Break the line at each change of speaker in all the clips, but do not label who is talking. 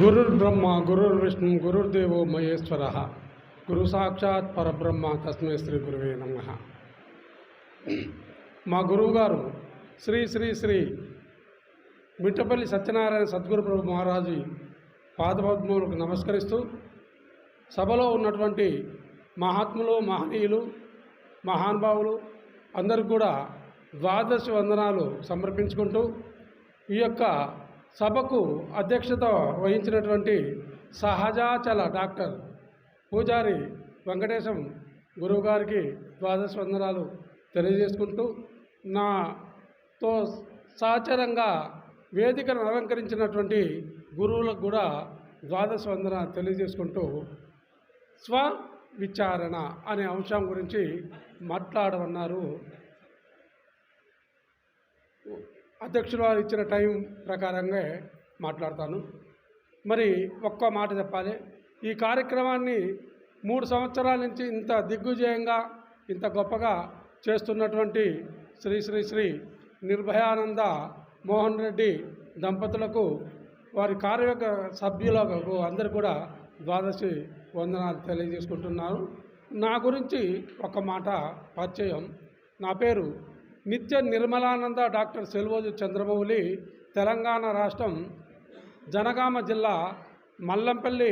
గురుర్ బ్రహ్మ గురుర్ విష్ణు గురుర్దేవో మహేశ్వర గురు సాక్షాత్ పరబ్రహ్మ తస్మై శ్రీ గురువే నమ మా గురువుగారు శ్రీ శ్రీ శ్రీ మిట్టపల్లి సత్యనారాయణ సద్గురు ప్రభు మహారాజు పాదపద్మలకు నమస్కరిస్తూ సభలో ఉన్నటువంటి మహాత్ములు మహనీయులు మహానుభావులు అందరికీ కూడా ద్వాదశి వందనాలు సమర్పించుకుంటూ ఈ యొక్క సభకు అధ్యక్షత వహించినటువంటి సహజాచల డాక్టర్ పూజారి వెంకటేశం గురువుగారికి ద్వాదశ వందనాలు తెలియజేసుకుంటూ నాతో సహచరంగా వేదికను అలంకరించినటువంటి గురువులకు కూడా ద్వాదశ వందన తెలియజేసుకుంటూ స్వ విచారణ అనే అంశం గురించి మాట్లాడమన్నారు అధ్యక్షులు వారు ఇచ్చిన టైం ప్రకారంగా మాట్లాడతాను మరి ఒక్క మాట చెప్పాలి ఈ కార్యక్రమాన్ని మూడు సంవత్సరాల నుంచి ఇంత దిగ్విజయంగా ఇంత గొప్పగా చేస్తున్నటువంటి శ్రీ శ్రీ శ్రీ నిర్భయానంద మోహన్ రెడ్డి దంపతులకు వారి కార్యక సభ్యులకు అందరు కూడా ద్వాదశి వందనాలు తెలియజేసుకుంటున్నారు నా గురించి ఒక మాట పరిచయం నా పేరు నిత్య నిర్మలానంద డాక్టర్ సెల్వోజు చంద్రమౌళి తెలంగాణ రాష్ట్రం జనగామ జిల్లా మల్లంపల్లి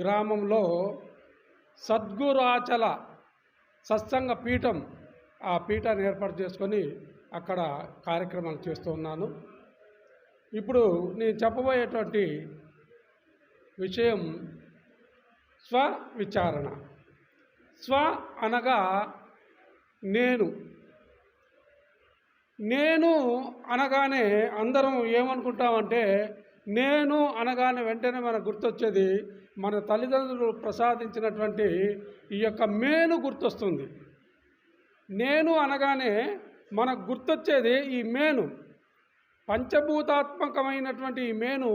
గ్రామంలో సద్గురాచల సత్సంగ పీఠం ఆ పీఠాన్ని ఏర్పాటు చేసుకొని అక్కడ కార్యక్రమాలు చేస్తూ ఉన్నాను ఇప్పుడు నేను చెప్పబోయేటువంటి విషయం స్వ విచారణ స్వ అనగా నేను నేను అనగానే అందరం ఏమనుకుంటామంటే నేను అనగానే వెంటనే మనకు గుర్తొచ్చేది మన తల్లిదండ్రులు ప్రసాదించినటువంటి ఈ యొక్క మేను గుర్తొస్తుంది నేను అనగానే మనకు గుర్తొచ్చేది ఈ మేను పంచభూతాత్మకమైనటువంటి ఈ మేను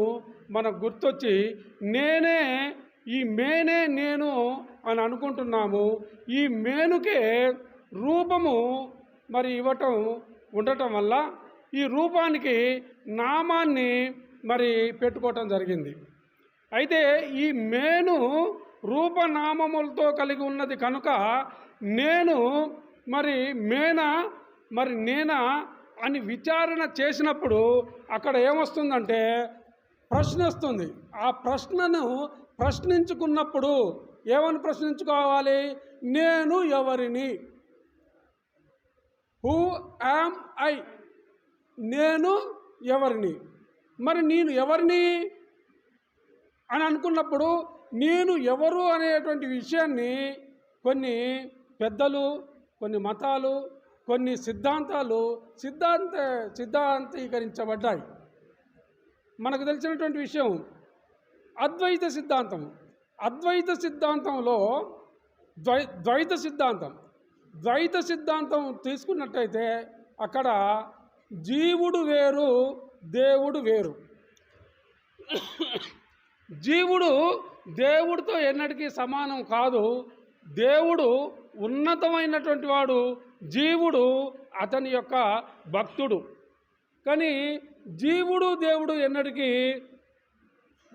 మనకు గుర్తొచ్చి నేనే ఈ మేనే నేను అని అనుకుంటున్నాము ఈ మేనుకే రూపము మరి ఇవ్వటం ఉండటం వల్ల ఈ రూపానికి నామాన్ని మరి పెట్టుకోవటం జరిగింది అయితే ఈ మేను రూపనామములతో కలిగి ఉన్నది కనుక నేను మరి మేనా మరి నేనా అని విచారణ చేసినప్పుడు అక్కడ ఏమొస్తుందంటే ప్రశ్న వస్తుంది ఆ ప్రశ్నను ప్రశ్నించుకున్నప్పుడు ఏమని ప్రశ్నించుకోవాలి నేను ఎవరిని హూ యామ్ ఐ నేను ఎవరిని మరి నేను ఎవరిని అని అనుకున్నప్పుడు నేను ఎవరు అనేటువంటి విషయాన్ని కొన్ని పెద్దలు కొన్ని మతాలు కొన్ని సిద్ధాంతాలు సిద్ధాంత సిద్ధాంతీకరించబడ్డాయి మనకు తెలిసినటువంటి విషయం అద్వైత సిద్ధాంతం అద్వైత సిద్ధాంతంలో ద్వై ద్వైత సిద్ధాంతం ద్వైత సిద్ధాంతం తీసుకున్నట్టయితే అక్కడ జీవుడు వేరు దేవుడు వేరు జీవుడు దేవుడితో ఎన్నటికీ సమానం కాదు దేవుడు ఉన్నతమైనటువంటి వాడు జీవుడు అతని యొక్క భక్తుడు కానీ జీవుడు దేవుడు ఎన్నటికీ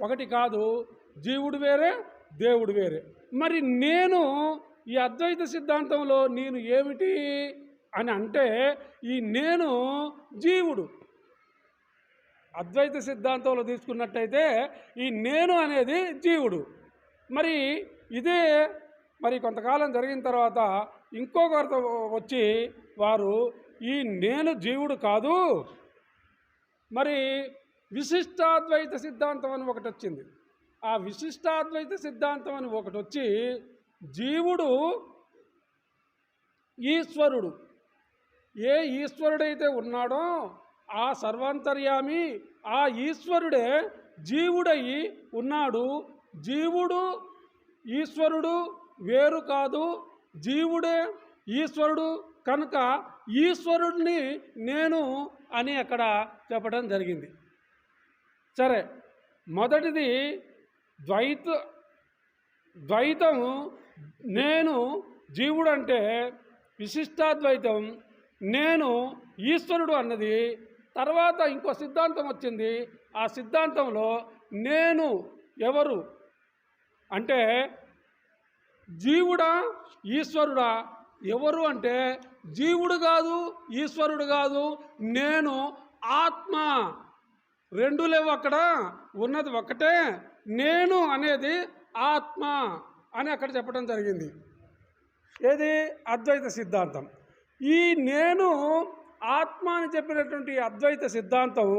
ఒకటి కాదు జీవుడు వేరే దేవుడు వేరే మరి నేను ఈ అద్వైత సిద్ధాంతంలో నేను ఏమిటి అని అంటే ఈ నేను జీవుడు అద్వైత సిద్ధాంతంలో తీసుకున్నట్టయితే ఈ నేను అనేది జీవుడు మరి ఇదే మరి కొంతకాలం జరిగిన తర్వాత ఇంకొకరితో వచ్చి వారు ఈ నేను జీవుడు కాదు మరి విశిష్టాద్వైత సిద్ధాంతం అని ఒకటి వచ్చింది ఆ విశిష్టాద్వైత సిద్ధాంతం అని ఒకటి వచ్చి జీవుడు ఈశ్వరుడు ఏ ఈశ్వరుడైతే ఉన్నాడో ఆ సర్వాంతర్యామి ఆ ఈశ్వరుడే జీవుడై ఉన్నాడు జీవుడు ఈశ్వరుడు వేరు కాదు జీవుడే ఈశ్వరుడు కనుక ఈశ్వరుడిని నేను అని అక్కడ చెప్పడం జరిగింది సరే మొదటిది ద్వైత ద్వైతం నేను జీవుడు అంటే విశిష్టాద్వైతం నేను ఈశ్వరుడు అన్నది తర్వాత ఇంకో సిద్ధాంతం వచ్చింది ఆ సిద్ధాంతంలో నేను ఎవరు అంటే జీవుడా ఈశ్వరుడా ఎవరు అంటే జీవుడు కాదు ఈశ్వరుడు కాదు నేను ఆత్మ రెండు లేవు అక్కడ ఉన్నది ఒకటే నేను అనేది ఆత్మ అని అక్కడ చెప్పడం జరిగింది ఏది అద్వైత సిద్ధాంతం ఈ నేను ఆత్మ అని చెప్పినటువంటి అద్వైత సిద్ధాంతం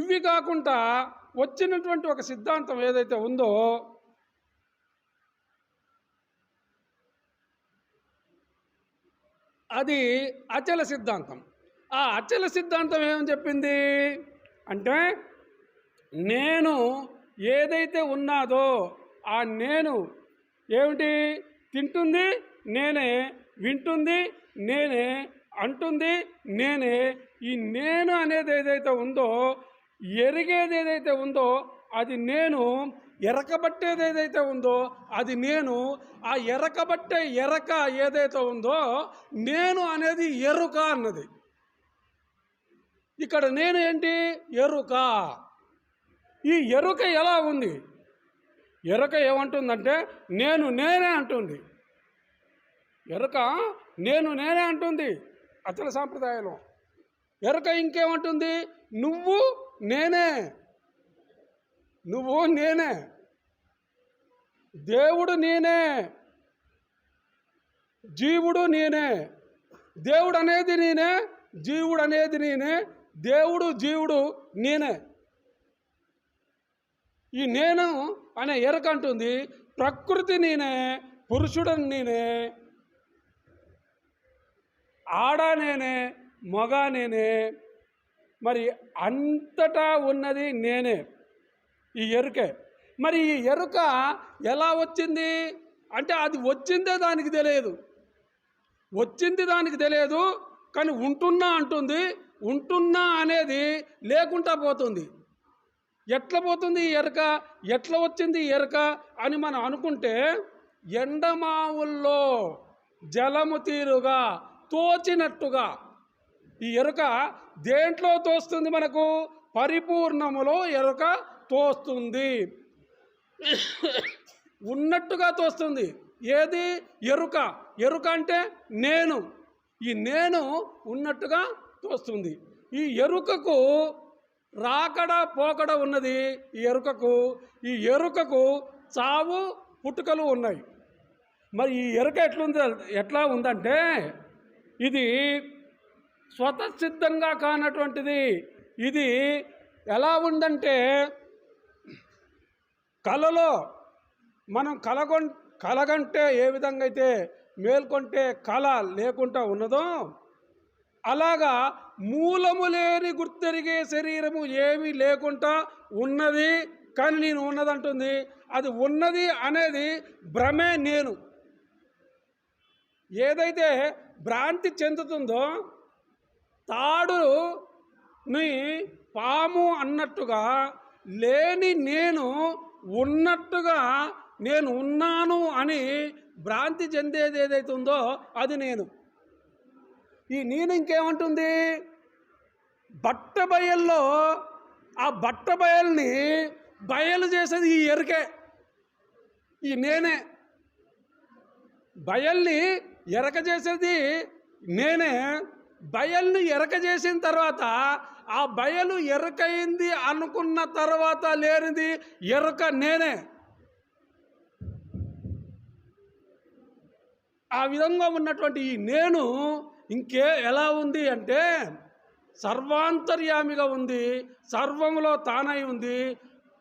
ఇవి కాకుండా వచ్చినటువంటి ఒక సిద్ధాంతం ఏదైతే ఉందో అది అచల సిద్ధాంతం ఆ అచల సిద్ధాంతం ఏమని చెప్పింది అంటే నేను ఏదైతే ఉన్నాదో ఆ నేను ఏమిటి తింటుంది నేనే వింటుంది నేనే అంటుంది నేనే ఈ నేను అనేది ఏదైతే ఉందో ఎరిగేది ఏదైతే ఉందో అది నేను ఎరకబట్టేది ఏదైతే ఉందో అది నేను ఆ ఎరకబట్టే ఎరక ఏదైతే ఉందో నేను అనేది ఎరుక అన్నది ఇక్కడ నేను ఏంటి ఎరుక ఈ ఎరుక ఎలా ఉంది ఎరక ఏమంటుందంటే నేను నేనే అంటుంది ఎరక నేను నేనే అంటుంది అచల సాంప్రదాయంలో ఎరక ఇంకేమంటుంది నువ్వు నేనే నువ్వు నేనే దేవుడు నేనే జీవుడు నేనే దేవుడు అనేది నేనే జీవుడు అనేది నేనే దేవుడు జీవుడు నేనే ఈ నేను అనే ఎరకంటుంది ప్రకృతి నేనే పురుషుడని నేనే ఆడ నేనే మగ నేనే మరి అంతటా ఉన్నది నేనే ఈ ఎరుకే మరి ఈ ఎరుక ఎలా వచ్చింది అంటే అది వచ్చిందే దానికి తెలియదు వచ్చింది దానికి తెలియదు కానీ ఉంటున్నా అంటుంది ఉంటున్నా అనేది లేకుండా పోతుంది ఎట్లా పోతుంది ఎరక ఎట్లా వచ్చింది ఎరక అని మనం అనుకుంటే ఎండమావుల్లో జలము తీరుగా తోచినట్టుగా ఈ ఎరుక దేంట్లో తోస్తుంది మనకు పరిపూర్ణములో ఎరుక తోస్తుంది ఉన్నట్టుగా తోస్తుంది ఏది ఎరుక ఎరుక అంటే నేను ఈ నేను ఉన్నట్టుగా తోస్తుంది ఈ ఎరుకకు రాకడ పోకడ ఉన్నది ఈ ఎరుకకు ఈ ఎరుకకు చావు పుట్టుకలు ఉన్నాయి మరి ఈ ఎరుక ఎట్లుంది ఎట్లా ఉందంటే ఇది స్వతసిద్ధంగా కానటువంటిది ఇది ఎలా ఉందంటే కళలో మనం కలగొం కలగంటే ఏ విధంగా అయితే మేల్కొంటే కళ లేకుండా ఉన్నదో అలాగా మూలము లేని గుర్తెరిగే శరీరము ఏమీ లేకుండా ఉన్నది కానీ నేను ఉన్నదంటుంది అది ఉన్నది అనేది భ్రమే నేను ఏదైతే భ్రాంతి చెందుతుందో తాడుని పాము అన్నట్టుగా లేని నేను ఉన్నట్టుగా నేను ఉన్నాను అని భ్రాంతి చెందేది ఏదైతుందో అది నేను ఈ నేను ఇంకేమంటుంది బట్ట బయల్లో ఆ బట్ట బయల్ని బయలు చేసేది ఈ ఎరుకే ఈ నేనే బయల్ని ఎరక చేసేది నేనే బయల్ని ఎరక చేసిన తర్వాత ఆ బయలు ఎరకైంది అనుకున్న తర్వాత లేనిది ఎరక నేనే ఆ విధంగా ఉన్నటువంటి ఈ నేను ఇంకే ఎలా ఉంది అంటే సర్వాంతర్యామిగా ఉంది సర్వములో తానై ఉంది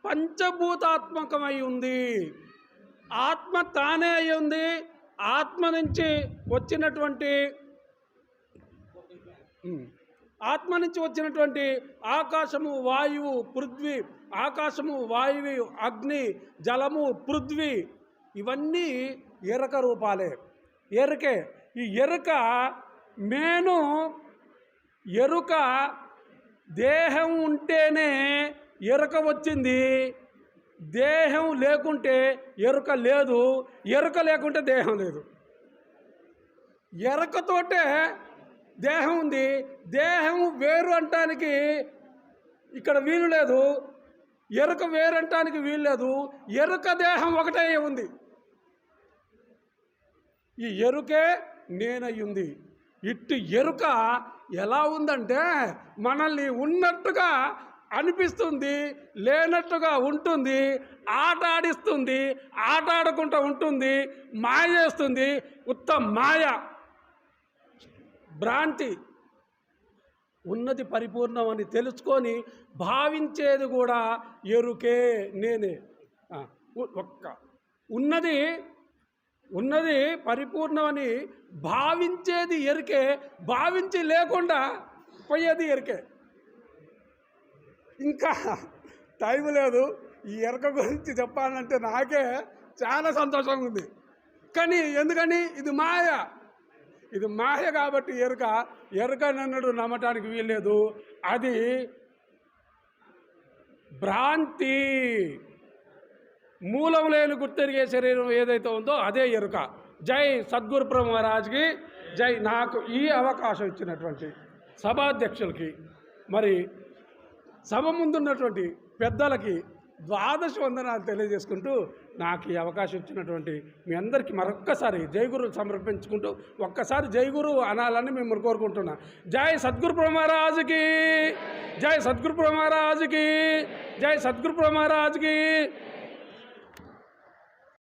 పంచభూతాత్మకమై ఉంది ఆత్మ తానే అయి ఉంది ఆత్మ నుంచి వచ్చినటువంటి ఆత్మ నుంచి వచ్చినటువంటి ఆకాశము వాయువు పృథ్వీ ఆకాశము వాయువు అగ్ని జలము పృథ్వీ ఇవన్నీ ఎరక రూపాలే ఎరకే ఈ ఎరక మేను ఎరుక దేహం ఉంటేనే ఎరుక వచ్చింది దేహం లేకుంటే ఎరుక లేదు ఎరుక లేకుంటే దేహం లేదు ఎరకతోటే దేహం ఉంది దేహం వేరు అంటానికి ఇక్కడ వీలు లేదు ఎరుక వేరంటానికి వీలు లేదు ఎరుక దేహం ఒకటే ఉంది ఈ ఎరుకే నేనయ్యుంది ఇట్టు ఎరుక ఎలా ఉందంటే మనల్ని ఉన్నట్టుగా అనిపిస్తుంది లేనట్టుగా ఉంటుంది ఆట ఆడిస్తుంది ఆట ఆడుకుంటూ ఉంటుంది మాయ చేస్తుంది మాయ భ్రాంతి ఉన్నది పరిపూర్ణం అని తెలుసుకొని భావించేది కూడా ఎరుకే నేనే ఒక్క ఉన్నది ఉన్నది పరిపూర్ణమని భావించేది ఎరికే భావించి లేకుండా పోయేది ఎరికే ఇంకా టైం లేదు ఈ ఎరక గురించి చెప్పాలంటే నాకే చాలా సంతోషంగా ఉంది కానీ ఎందుకని ఇది మాయ ఇది మాయ కాబట్టి ఎరుక ఎరుక నన్నడు నమ్మటానికి వీల్లేదు అది భ్రాంతి మూలం లేని గుర్తెరిగే శరీరం ఏదైతే ఉందో అదే ఎరుక జై సద్గురు మహారాజ్కి జై నాకు ఈ అవకాశం ఇచ్చినటువంటి సభాధ్యక్షులకి మరి సభ ముందున్నటువంటి పెద్దలకి ద్వాదశ వందనాలు తెలియజేసుకుంటూ నాకు ఈ అవకాశం ఇచ్చినటువంటి మీ అందరికీ మరొక్కసారి జయగురు సమర్పించుకుంటూ ఒక్కసారి గురువు అనాలని మిమ్మల్ని కోరుకుంటున్నా జై సద్గురు మహారాజుకి జై సద్గురు మహారాజుకి జై సద్గురు మహారాజుకి